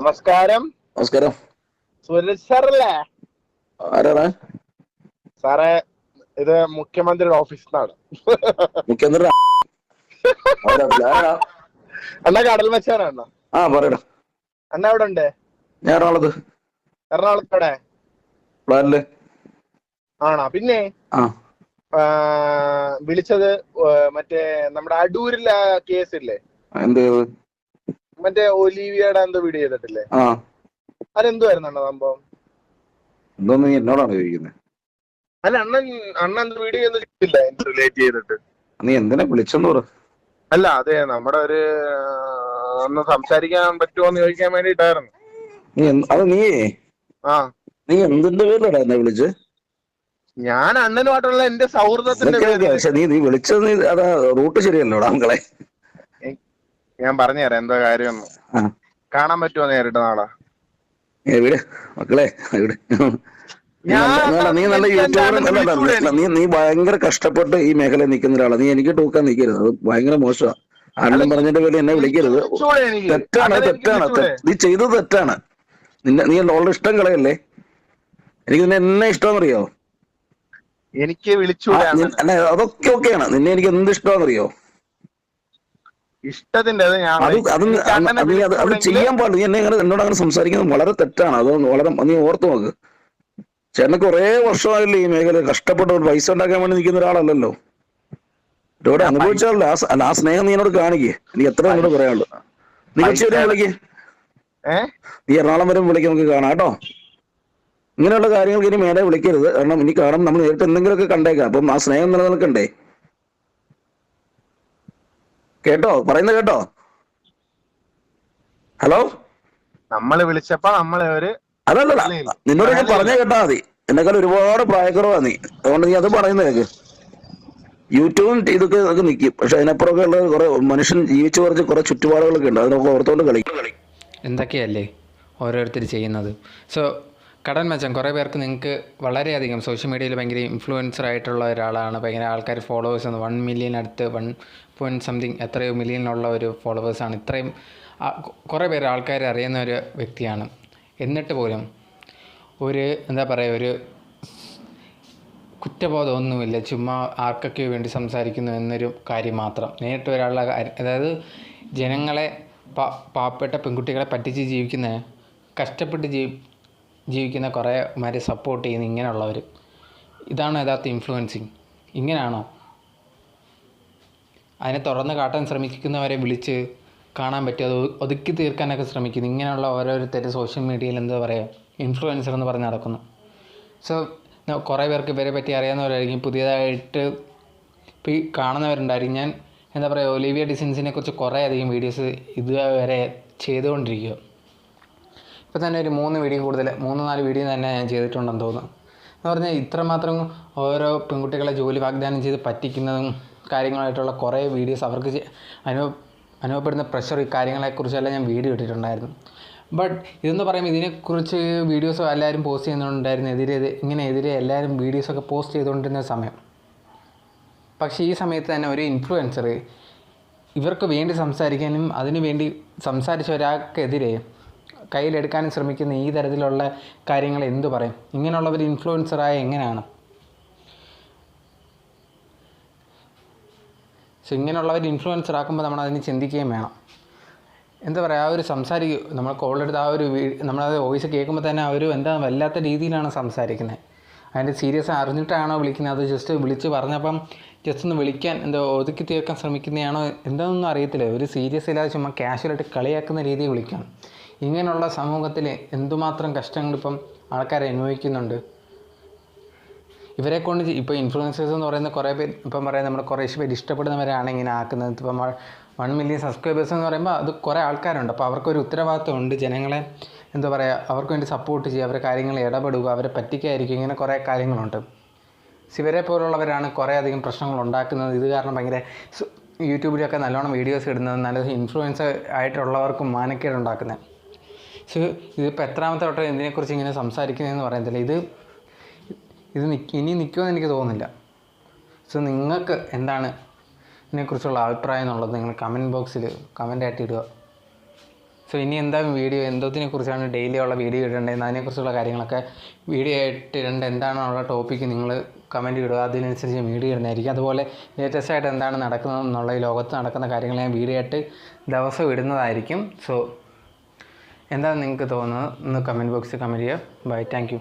നമസ്കാരം. നമസ്കാരം. സുരജ് സാറല്ലേ? ആരാണ്? സാറേ ഇത് മുഖ്യമന്ത്രിയുടെ ഓഫീസിൽ നിന്നാണ്. മുഖ്യമന്ത്രി? അണ്ണ കടൽ മച്ചാനാണ് ആ പറയടാ. അണ്ണ എവിടെ ഉണ്ട്? ഞാൻ എറണാകുളത്ത്. എറണാകുളത്തോടെ പ്ലാനിൽ. ആണോ? പിന്നെ ആ. വിളിച്ചത് മറ്റേ നമ്മുടെ അടൂരിലെ കേസ് ഇല്ലേ? എന്ത് മറ്റേ ഒലീവിയയുടെ എന്തോ വീഡിയോ ചെയ്തിട്ടില്ലേ? അതെന്തുവായിരുന്നു സംഭവം? എന്തോന്ന് നീ എന്നോടാണ് ചോദിക്കുന്നത് അല്ല അണ്ണൻ അണ്ണൻ എന്ത് വീഡിയോ ഒന്നും ചെയ്തില്ല റിലേറ്റ് ചെയ്തിട്ട്? നീ എന്തിനാ വിളിച്ചെന്ന് പറ? അല്ല അതെ നമ്മുടെ ഒരു ഒന്ന് സംസാരിക്കാൻ പറ്റുമോ എന്ന് ചോദിക്കാൻ വേണ്ടിട്ടായിരുന്നു നീ എന്ത്- അത് നീ ആ. നീ എന്തിന്റെ പേരിലടാ എന്നെ വിളിച്ച്? ഞാൻ അണ്ണനുമായിട്ടുള്ള എന്റെ സൗഹൃദത്തിന്റെ പക്ഷെ നീ നീ വിളിച്ചത് നീ അതാ റൂട്ട് ശരിയല്ലോടാ മക്കളെ? ഞാൻ പറഞ്ഞുതരാം എന്താ കാര്യം. കാണാൻ പറ്റുമോ നേരിട്ട് നാളെ? മക്കളെ നീ ഞാൻ നല്ല- നല്ല- നീ നല്ല യൂട്യൂബർ നീ നീ ഭയങ്കര കഷ്ടപ്പെട്ട് ഈ മേഖലയിൽ നിൽക്കുന്ന ഒരാളാണ് നീ എനിക്ക് ടൂക്കാൻ നിൽക്കരുത്. അത് ഭയങ്കര മോശമാണ് ആരെങ്കിലും പറഞ്ഞതിന്റെ പേരിൽ എന്നെ വിളിക്കരുത്. തെറ്റാണ് തെറ്റാണ്. നീ ചെയ്തത് തെറ്റാണ്. നിന്നെ നീ ഉള്ള ഇഷ്ടം കളയല്ലേ? എനിക്ക് നിന്നെ എന്നെ ഇഷ്ടമെന്നറിയോ എനിക്ക് അല്ല അതൊക്കെ ഓക്കെയാണ് നിന്നെ എനിക്ക് എന്ത് ഇഷ്ടമാണെന്നറിയോ ഇഷ്ടത്തിന്റെ അത് ഞാൻ അത് അത് നീ- എനിക്ക് അണ്ണനെ അത് നീ അത് അത് വിളിച്ചൂടെങ്കിൽ ചെയ്യാൻ പാടില്ല. നീ എന്നെ ഇങ്ങനെ എന്നോട് അങ്ങനെ സംസാരിക്കുന്നത് വളരെ തെറ്റാണ്. അത് വളരെ നീ ഓർത്തു നോക്ക്. ചേട്ടന് കുറെ വർഷമായില്ലേ ഈ മേഖല കഷ്ടപ്പെട്ട ഒരു പൈസ ഉണ്ടാക്കാൻ വേണ്ടി നിൽക്കുന്ന ഒരാളല്ലല്ലോ. ഇവിടെ അനുഭവിച്ചാലോ ആ ആ സ്നേഹം നീ എന്നോട് കാണിക്കേ. നീ എത്ര എന്നോട് പറയാനുള്ളൂ. നീ കൊച്ചി വരെ വിളിക്കേ. നീ എറണാകുളം വരെ വിളിക്ക നമുക്ക് കാണാം കേട്ടോ. ഇങ്ങനെയുള്ള കാര്യങ്ങൾക്ക് ഇനി മേലെ വിളിക്കരുത്. കാരണം ഇനി കാണും നമ്മൾ നേരിട്ട് എന്തെങ്കിലുമൊക്കെ കണ്ടേക്കാം. അപ്പം ആ സ്നേഹം നിലനിൽക്കണ്ടേ? കേട്ടോ? പറയുന്നത് കേട്ടോ? ഹലോ? നമ്മൾ വിളിച്ചപ്പോ നമ്മളെ ഒരു അതല്ലല്ല നിന്നോട് ഞാൻ പറഞ്ഞേ കേട്ടാ മതി. എന്നെക്കാൾ ഒരുപാട് പ്രായക്കുറവാ നീ. അതുകൊണ്ട് നീ അത് പറയുന്നത് കേക്ക്. യൂട്യൂബും ഇതൊക്കെ നമുക്ക് നിൽക്കും പക്ഷെ അതിനപ്പുറമൊക്കെ ഉള്ള കുറെ മനുഷ്യൻ ജീവിച്ചു കുറച്ച് കുറെ ചുറ്റുപാടുകളൊക്കെ ഉണ്ട്. അതിനൊക്കെ ഓർത്തോണ്ട് കളിക്കും. എന്തൊക്കെയല്ലേ ഓരോരുത്തർ ചെയ്യുന്നത്? സോ കടൻ മച്ചാൻ കുറേ പേർക്ക് നിങ്ങൾക്ക് വളരെയധികം സോഷ്യൽ മീഡിയയിൽ ഭയങ്കര ഇൻഫ്ലുവൻസർ ആയിട്ടുള്ള ഒരാളാണ്. ഭയങ്കര ആൾക്കാർ ഫോളോവേഴ്സ് വൺ മില്യൺ അടുത്ത് വൺ പോയിന്റ് സംതിങ് എത്രയോ മില്യണിലുള്ള ഒരു ഫോളോവേഴ്സാണ് ഇത്രയും കുറേ പേര് ആൾക്കാർ അറിയുന്ന ഒരു വ്യക്തിയാണ്. എന്നിട്ട് പോലും ഒരു എന്താ പറയുക ഒരു കുറ്റബോധമൊന്നുമില്ല. ചുമ്മാ ആർക്കൊക്കെയോ വേണ്ടി സംസാരിക്കുന്നു എന്നൊരു കാര്യം മാത്രം. നേരിട്ട് ഒരാളുടെ അതായത് ജനങ്ങളെ പാവപ്പെട്ട പെൺകുട്ടികളെ പറ്റിച്ച് ജീവിക്കുന്ന കഷ്ടപ്പെട്ട് ജീവി ജീവിക്കുന്ന കുറേ മാരെ സപ്പോർട്ട് ചെയ്യുന്ന ഇങ്ങനെയുള്ളവർ ഇതാണ് യഥാർത്ഥ ഇൻഫ്ലുവൻസിങ് ഇങ്ങനെയാണോ അതിനെ തുറന്ന് കാട്ടാൻ ശ്രമിക്കുന്നവരെ വിളിച്ച് കാണാൻ പറ്റും. അത് ഒതുക്കി തീർക്കാനൊക്കെ ശ്രമിക്കുന്നു. ഇങ്ങനെയുള്ള ഓരോരുത്തർ സോഷ്യൽ മീഡിയയിൽ എന്താ പറയുക ഇൻഫ്ലുവൻസർ എന്ന് പറഞ്ഞ് നടക്കുന്നു. സോ കുറേ പേർക്ക് ഇവരെ പറ്റി അറിയാവുന്നവരായിരിക്കും. പുതിയതായിട്ട് ഇപ്പോൾ ഈ കാണുന്നവരുണ്ടായിരിക്കും. ഞാൻ എന്താ പറയുക ഒലിവിയ ഡിസൈൻസിനെ കുറിച്ച് കുറേ അധികം വീഡിയോസ് ഇതുവരെ ചെയ്തുകൊണ്ടിരിക്കുക. ഇപ്പോൾ തന്നെ ഒരു മൂന്ന് വീഡിയോ കൂടുതൽ മൂന്ന് നാല് വീഡിയോ തന്നെ ഞാൻ ചെയ്തിട്ടുണ്ടെന്ന് തോന്നുന്നു. എന്ന് പറഞ്ഞാൽ ഇത്രമാത്രം ഓരോ പെൺകുട്ടികളെ ജോലി വാഗ്ദാനം ചെയ്ത് പറ്റിക്കുന്നതും കാര്യങ്ങളായിട്ടുള്ള കുറേ വീഡിയോസ് അവർക്ക് അനുഭവ അനുഭവപ്പെടുന്ന പ്രഷർ ഈ കാര്യങ്ങളെക്കുറിച്ചെല്ലാം ഞാൻ വീഡിയോ ഇട്ടിട്ടുണ്ടായിരുന്നു. ബട്ട് ഇതെന്ന് പറയുമ്പോൾ ഇതിനെക്കുറിച്ച് വീഡിയോസ് എല്ലാവരും പോസ്റ്റ് ചെയ്യുന്നുണ്ടായിരുന്നു. എതിരെ ഇങ്ങനെ എതിരെ എല്ലാവരും വീഡിയോസൊക്കെ പോസ്റ്റ് ചെയ്തുകൊണ്ടിരുന്ന സമയം. പക്ഷേ ഈ സമയത്ത് തന്നെ ഒരു ഇൻഫ്ലുവൻസർ ഇവർക്ക് വേണ്ടി സംസാരിക്കാനും അതിനു വേണ്ടി സംസാരിച്ച ഒരാൾക്കെതിരെ കയ്യിലെടുക്കാനും ശ്രമിക്കുന്ന ഈ തരത്തിലുള്ള കാര്യങ്ങൾ എന്തു പറയും? ഇങ്ങനെയുള്ളവർ ഇൻഫ്ലുവൻസറായ എങ്ങനെയാണ്? സോ ഇങ്ങനെയുള്ളവർ ഇൻഫ്ലുവൻസർ ആക്കുമ്പോൾ നമ്മൾ അതിന് ചിന്തിക്കുകയും വേണം. എന്താ പറയുക ആ ഒരു സംസാരിക്കും നമ്മൾ കോൾ എടുത്ത് ആ ഒരു നമ്മളത് വോയിസ് കേൾക്കുമ്പോൾ തന്നെ ഒരു എന്താ വല്ലാത്ത രീതിയിലാണ് സംസാരിക്കുന്നത് അതിന്റെ സീരിയസ് അറിഞ്ഞിട്ടാണോ വിളിക്കുന്നത് അത് ജസ്റ്റ് വിളിച്ച് പറഞ്ഞപ്പം ജസ്റ്റ് ഒന്ന് വിളിക്കാൻ എന്തോ ഒതുക്കി തീർക്കാൻ ശ്രമിക്കുന്നതാണോ? എന്താണെന്നൊന്നും അറിയത്തില്ല. ഒരു സീരിയസ് ഇല്ലാതെ ചുമ്മാ കാഷ്വലായിട്ട് കളിയാക്കുന്ന രീതിയിൽ വിളിക്കണം. ഇങ്ങനെയുള്ള സമൂഹത്തിൽ എന്തുമാത്രം കഷ്ടങ്ങൾ ഇപ്പം ആൾക്കാർ അനുഭവിക്കുന്നുണ്ട്? ഇവരെ കൊണ്ട് ഇപ്പോൾ ഇൻഫ്ലുവൻസേഴ്സ് എന്ന് പറയുന്ന കുറേ പേര് ഇപ്പം പറയാം നമ്മൾ കുറേ പേര് ഇഷ്ടപ്പെടുന്നവരാണ് ഇങ്ങനെ ആക്കുന്നത്. ഇപ്പം വൺ മില്യൺ സബ്സ്ക്രൈബേഴ്സ് എന്ന് പറയുമ്പോൾ അത് കുറേ ആൾക്കാരുണ്ട്. അപ്പോൾ അവർക്കൊരു ഉത്തരവാദിത്വമുണ്ട് ജനങ്ങളെ എന്താ പറയുക അവർക്ക് വേണ്ടി സപ്പോർട്ട് ചെയ്യുക അവരെ കാര്യങ്ങൾ ഇടപെടുക അവരെ പറ്റിക്കായിരിക്കും ഇങ്ങനെ കുറേ കാര്യങ്ങളുണ്ട്. ഇവരെ പോലുള്ളവരാണ് കുറേ അധികം പ്രശ്നങ്ങൾ ഉണ്ടാക്കുന്നത്. ഇത് കാരണം ഭയങ്കര യൂട്യൂബിലൊക്കെ നല്ലോണം വീഡിയോസ് ഇടുന്നത് നല്ല ഇൻഫ്ലുവൻസ് ആയിട്ടുള്ളവർക്കും മാനക്കേട് ഉണ്ടാക്കുന്നത് സോ ഇതിപ്പോൾ എത്രാമത്തെ വട്ടം ഇതിനെക്കുറിച്ച് ഇങ്ങനെ സംസാരിക്കുന്നതെന്ന് പറയുന്നില്ല ഇത് ഇത് നിക്ക് ഇനി നിൽക്കുമെന്ന് എനിക്ക് തോന്നുന്നില്ല. സോ നിങ്ങൾക്ക് എന്താണ് ഇതിനെക്കുറിച്ചുള്ള അഭിപ്രായം എന്നുള്ളത് നിങ്ങൾ കമന്റ് ബോക്സിൽ കമന്റ് ആയിട്ട് ഇടുക. സോ ഇനി എന്താ വീഡിയോ? എന്തോത്തിനെ കുറിച്ചാണ് ഡെയിലി ഉള്ള വീഡിയോ ഇടേണ്ടത്? അതിനെക്കുറിച്ചുള്ള കാര്യങ്ങളൊക്കെ വീഡിയോ ആയിട്ട് ഇടേണ്ട എന്താണുള്ള ടോപ്പിക്ക് നിങ്ങൾ കമന്റ് ഇടുക. അതിനനുസരിച്ച് വീഡിയോ ഇടുന്നതായിരിക്കും. അതുപോലെ ലേറ്റസ്റ്റ് ആയിട്ട് എന്താണ് നടക്കുന്നത് എന്നുള്ള ഈ ലോകത്ത് നടക്കുന്ന കാര്യങ്ങൾ ഞാൻ വീഡിയോ ആയിട്ട് ദിവസം ഇടുന്നതായിരിക്കും. സോ എന്താണ് നിങ്ങൾക്ക് തോന്നുന്നത്? ഒന്ന് കമന്റ് ബോക്സിൽ കമന്റ് ചെയ്യുക. Bye thank